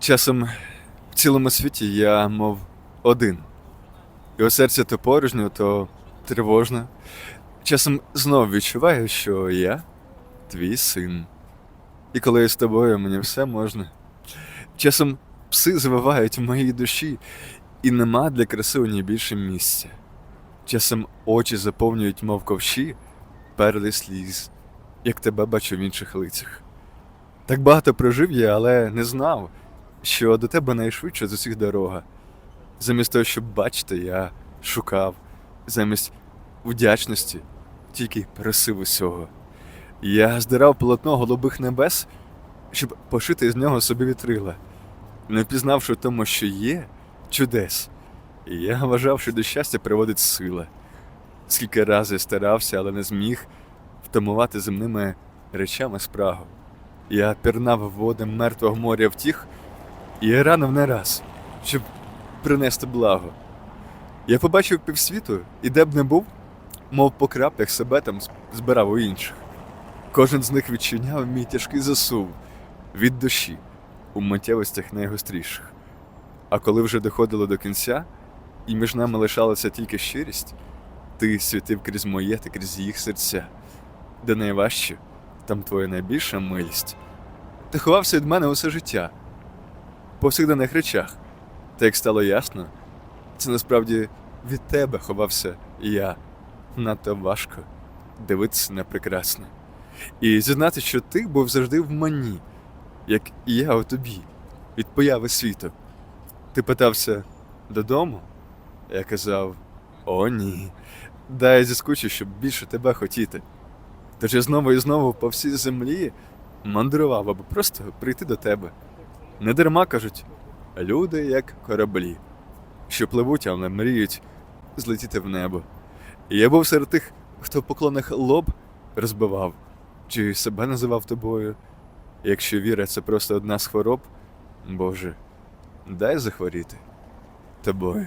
Часом в цілому світі я, мов один. У серці то порожньо, то тривожно. Часом знов відчуваю, що я твій син. І коли я з тобою, мені все можна. Часом пси завивають в моїй душі, і нема для краси у ній більше місця. Часом очі заповнюють, мов ковші, перли сліз, як тебе бачу в інших лицях. Так багато прожив я, але не знав, що до тебе найшвидше з усіх дорога. Замість того, щоб бачити, я шукав, замість вдячності тільки просив усього. Я здирав полотно голубих небес, щоб пошити з нього собі вітрила, не впізнавши в тому, що є чудес. Я вважав, що до щастя приводить сила. Скільки разів старався, але не зміг втамувати земними речами спрагу. Я пірнав води мертвого моря втіх і ранив не раз, щоб принести благо. Я побачив півсвіту, і де б не був, мов по краплях себе там збирав у інших. Кожен з них відчиняв мій тяжкий засув від душі у миттєвостях найгостріших. А коли вже доходило до кінця, і між нами лишалася тільки щирість, ти світив крізь моє та крізь їх серця, де найважче, там твоя найбільша милість. Ти ховався від мене усе життя, повсякденних речах. Та як стало ясно, це насправді від тебе ховався я. Надто важко дивитися на прекрасне. І зізнати, що ти був завжди в мені, як і я у тобі, від появи світу. Ти питався додому? Я казав: О, ні. Дай зіскучу, щоб більше тебе хотіти. Тож я знову і знову по всій землі мандрував, аби просто прийти до тебе. Не дарма кажуть, люди як кораблі, що пливуть, але мріють злетіти в небо. І я був серед тих, хто в поклонах лоб розбивав, чи себе називав тобою. Якщо віра це просто одна з хвороб, Боже, дай захворіти тобою.